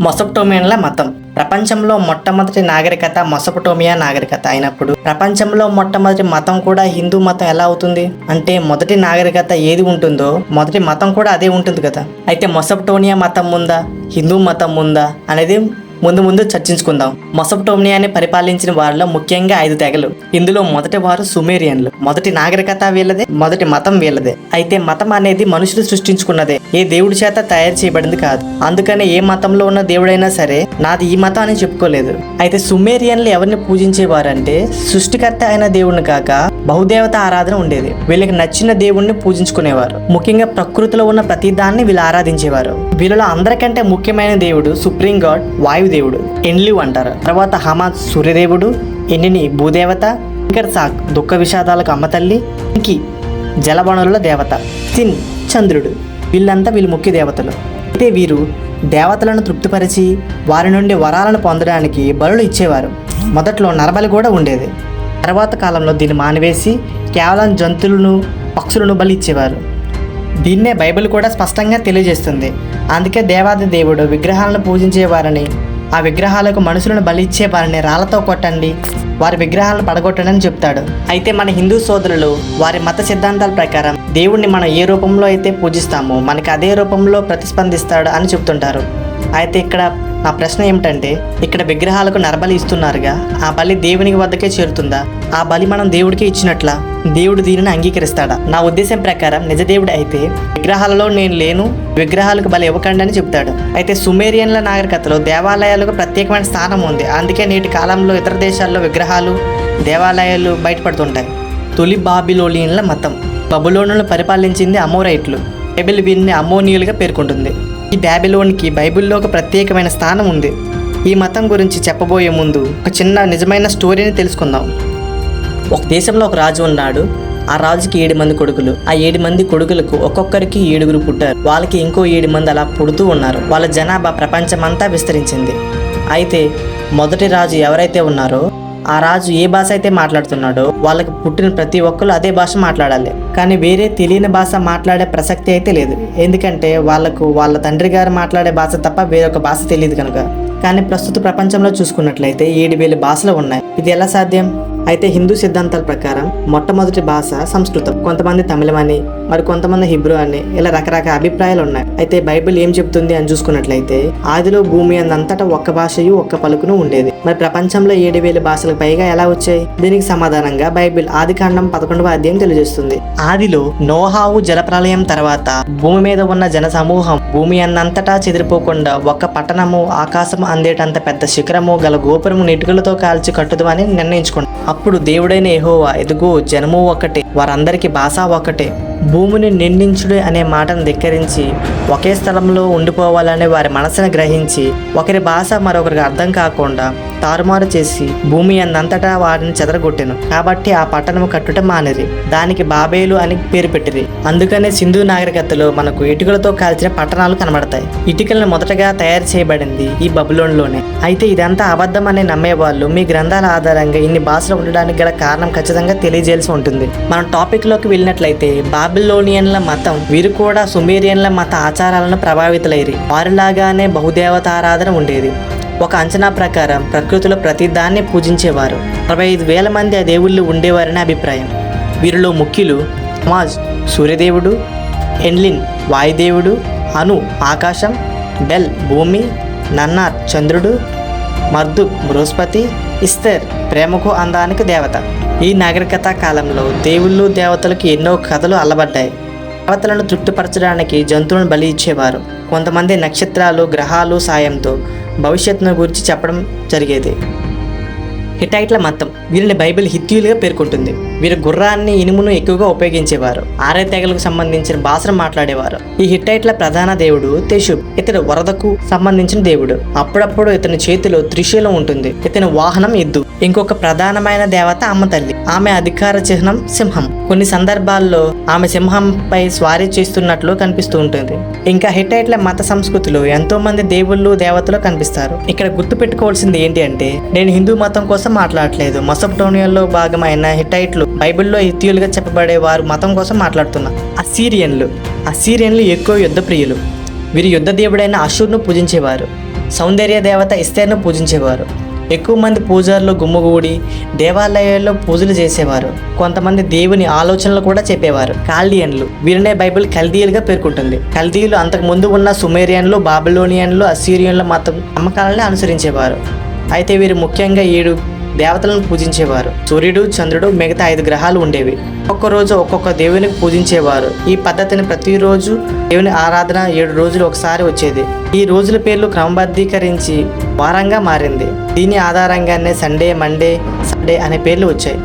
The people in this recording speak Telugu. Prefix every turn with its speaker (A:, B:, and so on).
A: మొసప్టోమియన్ల మతం. ప్రపంచంలో మొట్టమొదటి నాగరికత మొసపటోమియా నాగరికత అయినప్పుడు ప్రపంచంలో మొట్టమొదటి మతం కూడా హిందూ మతం ఎలా అవుతుంది? అంటే మొదటి నాగరికత ఏది ఉంటుందో మొదటి మతం కూడా అదే ఉంటుంది కదా. అయితే మొసపటోనియా మతం ఉందా? హిందూ మతం ఉందా? అనేది ముందు ముందు చర్చించుకుందాం. మొసప్టోమియాని పరిపాలించిన వారిలో ముఖ్యంగా ఐదు తెగలు. ఇందులో మొదటి వారు సుమేరియన్లు. మొదటి నాగరికత వీళ్ళదే మొదటి మతం వీళ్ళదే. అయితే మతం అనేది మనుషులు సృష్టించుకున్నదే. ఏ దేవుడి చేత తయారు చేయబడింది కాదు. అందుకనే ఏ మతంలో ఉన్న దేవుడైనా సరే నాది ఈ మతం అని చెప్పుకోలేదు. అయితే సుమేరియన్లు ఎవరిని పూజించేవారంటే సృష్టికర్త అయిన దేవుడిని కాక బహుదేవత ఆరాధన ఉండేది. వీళ్ళకి నచ్చిన దేవుణ్ణి పూజించుకునేవారు. ముఖ్యంగా ప్రకృతిలో ఉన్న ప్రతి దాన్ని వీళ్ళు ఆరాధించేవారు. వీళ్ళలో అందరికంటే ముఖ్యమైన దేవుడు సుప్రీం గాడ్ వాయుదేవుడు. ఎన్లివ్ అంటారు. తర్వాత హమాద్ సూర్యదేవుడు ఎన్నిని భూదేవత ఇంకర్ సాక్ దుఃఖ విషాదాలకు అమ్మతల్లి ఇంకి జలవనరుల దేవత సిన్ చంద్రుడు. వీళ్ళంతా వీళ్ళు ముఖ్య దేవతలు. అయితే వీరు దేవతలను తృప్తిపరిచి వారి నుండి వరాలను పొందడానికి బలులు ఇచ్చేవారు. మొదట్లో నరబలి కూడా ఉండేది. తర్వాత కాలంలో దీన్ని మానివేసి కేవలం జంతువులను పక్షులను బలి ఇచ్చేవారు. దీన్నే బైబిల్ కూడా స్పష్టంగా తెలియజేస్తుంది. అందుకే దేవాది దేవుడు విగ్రహాలను పూజించేవారని ఆ విగ్రహాలకు మనుషులను బలిచ్చే వారిని రాళ్ళతో కొట్టండి. వారి విగ్రహాలను పడగొట్టండి అని చెప్తాడు. అయితే మన హిందూ సోదరులు వారి మత సిద్ధాంతాల ప్రకారం దేవుణ్ణి మనం ఏ రూపంలో అయితే పూజిస్తామో మనకి అదే రూపంలో ప్రతిస్పందిస్తాడు అని చెప్తుంటారు. అయితే ఇక్కడ నా ప్రశ్న ఏమిటంటే ఇక్కడ విగ్రహాలకు నరబలి ఇస్తున్నారుగా ఆ బలి దేవునికి వద్దకే చేరుతుందా? ఆ బలి మనం దేవుడికి ఇచ్చినట్లా? దేవుడు దీనిని అంగీకరిస్తాడా? నా ఉద్దేశం ప్రకారం నిజ దేవుడు అయితే విగ్రహాలలో నేను లేను విగ్రహాలకు బలి ఇవ్వకండి అని చెప్తాడు అయితే సుమేరియన్ల నాగరికతలో దేవాలయాలకు ప్రత్యేకమైన స్థానం ఉంది. అందుకే నేటి కాలంలో ఇతర దేశాల్లో విగ్రహాలు దేవాలయాలు బయటపడుతుంటాయి. తొలి బాబిలోలియన్ల మతం. బబులోనులను పరిపాలించింది అమోరైట్లు. బైబిల్ వీరిని అమోనియులుగా పేర్కొంటుంది. ఈ బ్యాబిలోన్కి బైబిల్లో ఒక ప్రత్యేకమైన స్థానం ఉంది. ఈ మతం గురించి చెప్పబోయే ముందు ఒక చిన్న నిజమైన స్టోరీని తెలుసుకుందాం. ఒక దేశంలో ఒక రాజు ఉన్నాడు. ఆ రాజుకి ఏడు మంది కొడుకులు. ఆ ఏడు మంది కొడుకులకు ఒక్కొక్కరికి ఏడుగురు పుట్టారు. వాళ్ళకి ఇంకో ఏడు మంది అలా పుడుతూ ఉన్నారు. వాళ్ళ జనాభా ప్రపంచమంతా విస్తరించింది. అయితే మొదటి రాజు ఎవరైతే ఉన్నారో ఆ రాజు ఏ భాష అయితే మాట్లాడుతున్నాడో వాళ్ళకి పుట్టిన ప్రతి ఒక్కరు అదే భాష మాట్లాడాలి. కానీ వేరే తెలియని భాష మాట్లాడే ప్రసక్తి అయితే లేదు. ఎందుకంటే వాళ్ళకు వాళ్ళ తండ్రి గారు మాట్లాడే భాష తప్ప వేరొక భాష తెలియదు కనుక. కానీ ప్రస్తుత ప్రపంచంలో చూసుకున్నట్లయితే ఏడు వేల భాషలు ఉన్నాయి. ఇది ఎలా సాధ్యం? అయితే హిందూ సిద్ధాంతాల ప్రకారం మొట్టమొదటి భాష సంస్కృతం. కొంతమంది తమిళం అని మరి కొంతమంది హిబ్రూ అని ఇలా రకరకాల అభిప్రాయాలు ఉన్నాయి. అయితే బైబిల్ ఏం చెప్తుంది అని చూసుకున్నట్లయితే ఆదిలో భూమి అందంతటా ఒక్క భాషయు ఒక్క పలుకును ఉండేది. మరి ప్రపంచంలో ఏడు వేల భాషలకు పైగా ఎలా వచ్చాయి? దీనికి సమాధానంగా బైబిల్ ఆది కాండం పదకొండవ అధ్యాయం తెలియజేస్తుంది. ఆదిలో నోహావు జలప్రలయం తర్వాత భూమి మీద ఉన్న జన సమూహం భూమి అన్నంతటా చెదిరిపోకుండా ఒక్క పట్టణము ఆకాశం అందేటంత పెద్ద శిఖరము గల గోపురము నెటుకలతో కాల్చి కట్టుదామని నిర్ణయించుకుంటాం అప్పుడు దేవుడైన ఎహోవా ఎదుగో జనము ఒకటే వారందరికీ భాష ఒకటే. భూమిని నిందించుడు అనే మాటను ధిక్కరించి ఒకే స్థలంలో ఉండిపోవాలనే వారి మనసును గ్రహించి ఒకరి భాష మరొకరికి అర్థం కాకుండా తారుమారు చేసి భూమి అందంతటా వారిని చెదరగొట్టెను. కాబట్టి ఆ పట్టణము కట్టుట మానిరి. దానికి బాబేలు అని పేరు పెట్టిరి. అందుకనే సింధు నాగరికతలో మనకు ఇటుకలతో కాల్చిన పట్టణాలు కనబడతాయి. ఇటుకలను మొదటగా తయారు చేయబడింది ఈ బబులోన్లోనే. అయితే ఇదంతా అబద్ధం అని నమ్మేవాళ్ళు మీ గ్రంథాల ఆధారంగా ఇన్ని భాషలు ఉండడానికి గల కారణం ఖచ్చితంగా తెలియజేయాల్సి ఉంటుంది. మనం టాపిక్లోకి వెళ్ళినట్లయితే బాబే బాబిలోనియన్ల మతం. వీరు కూడా సుమేరియన్ల మత ఆచారాలను ప్రభావితులైరి. వారిలాగానే బహుదేవతారాధన ఉండేది. ఒక అంచనా ప్రకారం ప్రకృతిలో ప్రతి దాన్ని పూజించేవారు. అరవై ఐదు వేల మంది ఆ దేవుళ్ళు ఉండేవారని అభిప్రాయం. వీరిలో ముఖ్యులు మాజ్ సూర్యదేవుడు ఎన్లిన్ వాయుదేవుడు అను ఆకాశం బెల్ భూమి నన్నార్ చంద్రుడు మర్దుక్ బృహస్పతి ఇస్తర్ ప్రేమకు అందానికి దేవత. ఈ నాగరికత కాలంలో దేవుళ్ళు దేవతలకు ఎన్నో కథలు అల్లబడ్డాయి. దేవతలను తృప్తిపరచడానికి జంతువులను బలి ఇచ్చేవారు. కొంతమంది నక్షత్రాలు గ్రహాలు సాయంతో భవిష్యత్తును గురించి చెప్పడం జరిగేది. హిటైట్ల మతం. వీరిని బైబిల్ హిత్యులుగా పేర్కొంటుంది. వీరు గుర్రాన్ని ఇనుమును ఎక్కువగా ఉపయోగించేవారు. ఆరే తెగలకు సంబంధించిన భాషను మాట్లాడేవారు. ఈ హిట్టైట్ల ప్రధాన దేవుడు తెషుబ్. ఇతడు వరదకు సంబంధించిన దేవుడు. అప్పుడప్పుడు ఇతని చేతిలో త్రిశూలం ఉంటుంది. ఇతని వాహనం ఎద్దు. ఇంకొక ప్రధానమైన దేవత అమ్మ తల్లి. ఆమె అధికార చిహ్నం సింహం. కొన్ని సందర్భాల్లో ఆమె సింహంపై స్వారీ చేస్తున్నట్లు కనిపిస్తూ ఉంటుంది. ఇంకా హిట్టైట్ల మత సంస్కృతిలో ఎంతో మంది దేవుళ్ళు దేవతలు కనిపిస్తారు. ఇక్కడ గుర్తు పెట్టుకోవాల్సింది ఏంటి అంటే నేను హిందూ మతం కోసం మాట్లాడట్లేదు. మొసప్టోనియాలో భాగమైన హిట్టైట్లు బైబిల్లో హిత్యులుగా చెప్పబడే వారు మతం కోసం మాట్లాడుతున్నా అసీరియన్లు. అసీరియన్లు ఎక్కువ యుద్ధ ప్రియులు. వీరి యుద్ధ దేవుడైన అశూర్ను పూజించేవారు. సౌందర్య దేవత ఇస్తేర్ను పూజించేవారు. ఎక్కువ మంది పూజారులు గుమ్మగూడి దేవాలయాల్లో పూజలు చేసేవారు. కొంతమంది దేవుని ఆలోచనలు కూడా చెప్పేవారు. కాల్డియన్లు వీరినే బైబిల్ కల్దీయులుగా పేర్కొంటుంది. కల్దీయులు అంతకు ముందు ఉన్న సుమేరియన్లు బాబిలోనియన్లు అసీరియన్ల మతం నమ్మకాలని అనుసరించేవారు. అయితే వీరు ముఖ్యంగా ఏడు దేవతలను పూజించేవారు. సూర్యుడు చంద్రుడు మిగతా ఐదు గ్రహాలు ఉండేవి. ఒక్కొక్క రోజు ఒక్కొక్క దేవునికి పూజించేవారు. ఈ పద్ధతిని ప్రతిరోజు దేవుని ఆరాధన ఏడు రోజులు ఒకసారి వచ్చేది. ఈ రోజుల పేర్లు క్రమబద్ధీకరించి వారంగా మారింది. దీని ఆధారంగానే సండే మండే సండే అనే పేర్లు వచ్చాయి.